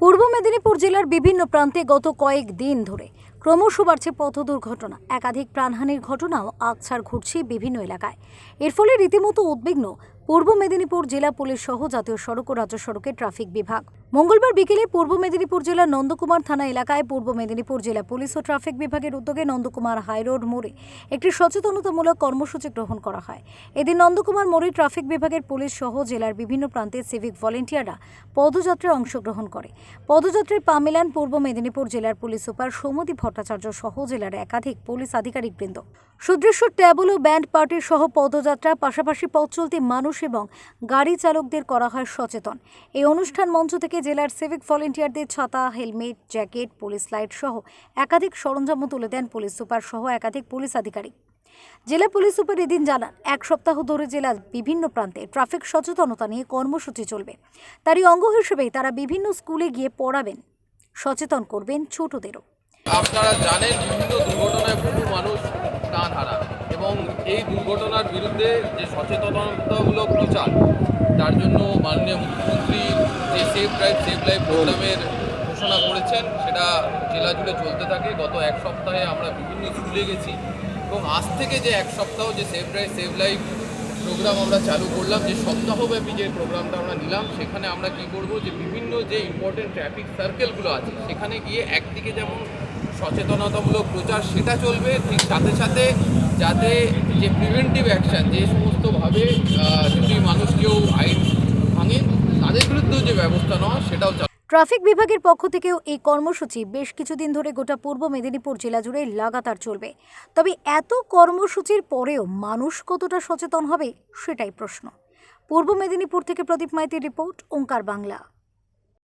পূর্ব মেদিনীপুর জেলার বিভিন্ন প্রান্তে গত কয়েক দিন ধরে ক্রমশ বাড়ছে পথ দুর্ঘটনা। একাধিক প্রাণহানির ঘটনাও আকছার ঘটছে বিভিন্ন এলাকায়। এর ফলে রীতিমতো উদ্বিগ্ন পূর্ব মেদিনীপুর জেলা পুলিশ সহ জাতীয় সড়ক ও রাজ্য সড়কের ট্রাফিক বিভাগ। মঙ্গলবার বিকেলে পূর্ব মেদিনীপুর জেলার নন্দকুমার থানা এলাকায় পূর্ব মেদিনীপুর জেলা পুলিশ ও ট্রাফিক বিভাগের উদ্যোগে নন্দকুমার হাইরোড মোড়ে একটি সচেতনতামূলক কর্মসূচি গ্রহণ করা হয়। এদিন নন্দকুমার মোড়ে ট্রাফিক বিভাগের পুলিশ সহ জেলার বিভিন্ন প্রান্তে সিভিক ভলেন্টিয়াররা পদযাত্রায় অংশগ্রহণ করে। পদযাত্রায় পা মেলান পূর্ব মেদিনীপুর জেলার পুলিশ সুপার সৌমতি ভট্টাচার্য সহ জেলার একাধিক পুলিশ আধিকারিকবৃন্দ। সুদৃশ্য ট্যাবল ও ব্যান্ড পার্টির সহ পদযাত্রা, পাশাপাশি পথ চলতি মানুষ এবং গাড়ি চালকদের করা হয় সচেতন। এই অনুষ্ঠান মঞ্চ থেকে জেলার সিভিক ভলেন্টিয়ারদের ছাতা, হেলমেট, জ্যাকেট, পুলিশ লাইট সহ একাধিক সরঞ্জামও তুলে দেন পুলিশ সুপার সহ একাধিক পুলিশ আধিকারিক। জেলা পুলিশ সুপার এদিন জানান, এক সপ্তাহ ধরে জেলার বিভিন্ন প্রান্তে ট্রাফিক সচেতনতা নিয়ে কর্মসূচি চলবে। তারই অঙ্গ হিসেবেই তারা বিভিন্ন স্কুলে গিয়ে পড়াবেন। সচেতন করবেন ছোটদেরও। আপনারা জানেন, বিভিন্ন দুর্ঘটনায় বহু মানুষ প্রাণ হারান এবং এই দুর্ঘটনার বিরুদ্ধে যে সচেতনতামূলক প্রচার, তার জন্য মাননীয় মুখ্যমন্ত্রী যে সেফ ড্রাইভ সেভ লাইফ প্রোগ্রামের ঘোষণা করেছেন, সেটা জেলা জুড়ে চলতে থাকে। গত এক সপ্তাহে আমরা বিভিন্ন স্কুলে গেছি এবং আজ থেকে যে এক সপ্তাহ যে safe drive save life program আমরা চালু করলাম, যে সপ্তাহব্যাপী যে প্রোগ্রামটা আমরা নিলাম, সেখানে আমরা কি করব যে বিভিন্ন যে ইম্পর্টেন্ট ট্রাফিক সার্কেলগুলো আছে, সেখানে গিয়ে একদিকে যেমন সচেতনতামূলক প্রচার, সেটা চলবে, ঠিক সাথে সাথে যাতে যে প্রিভেন্টিভ অ্যাকশান যে সমস্তভাবে যদি মানুষ কেউ ট্রাফিক বিভাগের পক্ষ থেকেও এই কর্মসূচি বেশ কিছুদিন ধরে গোটা পূর্ব মেদিনীপুর জেলা জুড়ে লাগাতার চলবে। তবে এত কর্মসূচির পরেও মানুষ কতটা সচেতন হবে সেটাই প্রশ্ন। পূর্ব মেদিনীপুর থেকে প্রদীপ মাইতির রিপোর্ট, ওঙ্কার বাংলা।